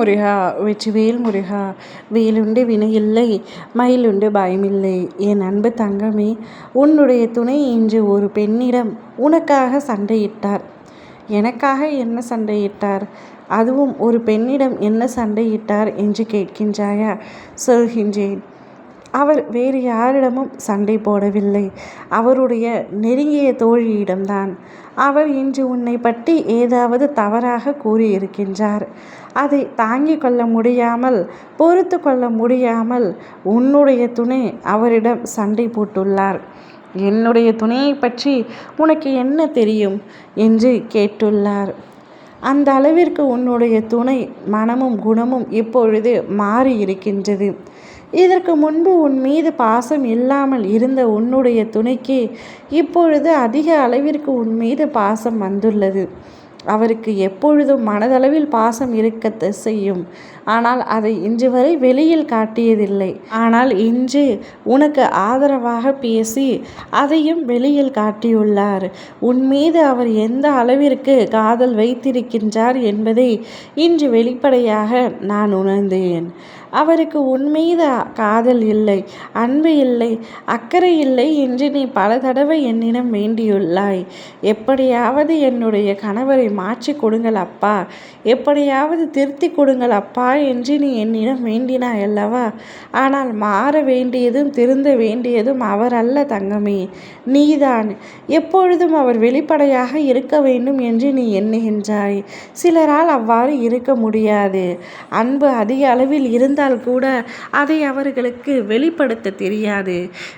முருகா வெற்றிவேல் முருகா வேலுண்டு வினையில்லை மயிலுண்டு பயமில்லை. என் அன்பு தங்கமே உன்னுடைய துணை இன்று ஒரு பெண்ணிடம் உனக்காக சண்டையிட்டார். எனக்காக என்ன சண்டையிட்டார்? அதுவும் ஒரு பெண்ணிடம் என்ன சண்டையிட்டார் என்று கேட்கின்றாயா? சொல்கின்றேன். அவர் வேறு யாரிடமும் சண்டை போடவில்லை. அவருடைய நெருங்கிய தோழியிடம்தான். அவர் இன்று உன்னை பற்றி ஏதாவது தவறாக கூறியிருக்கின்றார். அதை தாங்கிக் கொள்ள முடியாமல் பொறுத்து கொள்ள முடியாமல் உன்னுடைய துணை அவரிடம் சண்டை போட்டுள்ளார். என்னுடைய துணையை பற்றி உனக்கு என்ன தெரியும்? என்று கேட்டுள்ளார். அந்த அளவிற்கு உன்னுடைய துணை மனமும் குணமும் இப்பொழுது மாறி இருக்கின்றது இதற்கு முன்பு உன் மீது பாசம் இல்லாமல் இருந்த உன்னுடைய துணைக்கு இப்பொழுது அதிக அளவிற்கு உன் மீது பாசம் வந்துள்ளது. அவருக்கு எப்பொழுதும் மனதளவில் பாசம் இருக்க செய்யும். ஆனால் அதை இன்று வரை வெளியில் காட்டியதில்லை. ஆனால் இன்று உனக்கு ஆதரவாக பேசி அதையும் வெளியில் காட்டியுள்ளார். உன் மீது அவர் எந்த அளவிற்கு காதல் வைத்திருக்கின்றார் என்பதை இன்று வெளிப்படையாக நான் உணர்ந்தேன். அவருக்கு உன்மீது காதல் இல்லை அன்பு இல்லை அக்கறை இல்லை என்று நீ பல தடவை என்னிடம் வேண்டியுள்ளாய். எப்படியாவது என்னுடைய கணவரை மாற்றி கொடுங்கள் அப்பா. எப்படியாவது திருத்தி கொடுங்கள் அப்பா என்று நீ என்னிடம் வேண்டினாய் அல்லவா? ஆனால் மாற வேண்டியதும் திருந்த வேண்டியதும் அவர் அல்ல தங்கமே. நீதான். எப்பொழுதும் அவர் வெளிப்படையாக இருக்க வேண்டும் என்று நீ எண்ணுகின்றாய். சிலரால் அவ்வாறு இருக்க முடியாது. அன்பு அதிக அளவில் இருந்தால் கூட அதை அவர்களுக்கு வெளிப்படுத்த தெரியாது.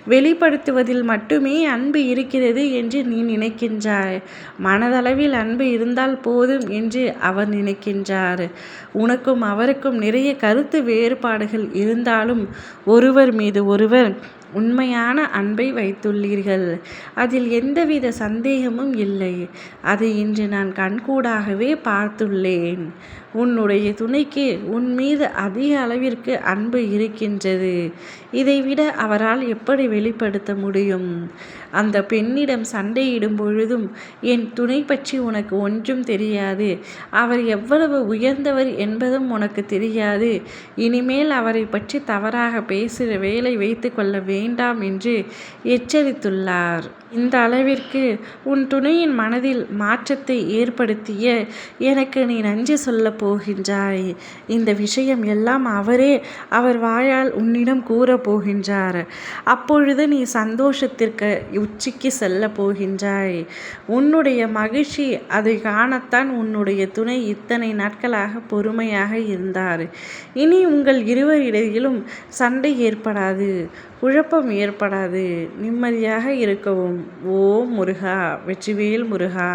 வெளிப்படுத்துவதில் மட்டுமே அன்பு இருக்கிறது என்று நீ நினைக்கின்றாய். மனதளவில் அன்பு இருந்தால் போதும் என்று அவர் நினைக்கின்றார். உனக்கும் அவருக்கும் நிறைய கருத்து வேறுபாடுகள் இருந்தாலும் ஒருவர் மீது ஒருவர் உண்மையான அன்பை வைத்துள்ளீர்கள். அதில் எந்தவித சந்தேகமும் இல்லை. அதை இன்று நான் கண்கூடாகவே பார்த்துள்ளேன். உன்னுடைய துணைக்கு உன் மீது அதிக அளவிற்கு அன்பு இருக்கின்றது. இதைவிட அவரால் எப்படி வெளிப்படுத்த முடியும்? அந்த பெண்ணிடம் சண்டையிடும் பொழுதும் என் துணை பற்றி உனக்கு ஒன்றும் தெரியாது. அவர் எவ்வளவு உயர்ந்தவர் என்பதும் உனக்கு தெரியாது. இனிமேல் அவரை பற்றி தவறாக பேசுகிற வேலை வைத்து கொள்ள வேண்டாம் என்று எச்சரித்துள்ளார். இந்த அளவிற்கு உன் துணையின் மனதில் மாற்றத்தை ஏற்படுத்திய எனக்கு நீ நன்றி சொல்லப் போகின்றாய். இந்த விஷயம் எல்லாம் அவரே அவர் வாயால் உன்னிடம் கூறப் போகின்றார். அப்பொழுது நீ சந்தோஷத்திற்கு உச்சிக்கு செல்ல போகின்றாய். உன்னுடைய மகிழ்ச்சி அதை காணத்தான் உன்னுடைய துணை இத்தனை நாட்களாக பொறுமையாக இருந்தார். இனி உங்கள் இருவரிடையிலும் சண்டை ஏற்படாது. குழப்பம் ஏற்படாது. நிம்மதியாக இருக்கவும். ஓ முருகா வெற்றிவேல் முருகா.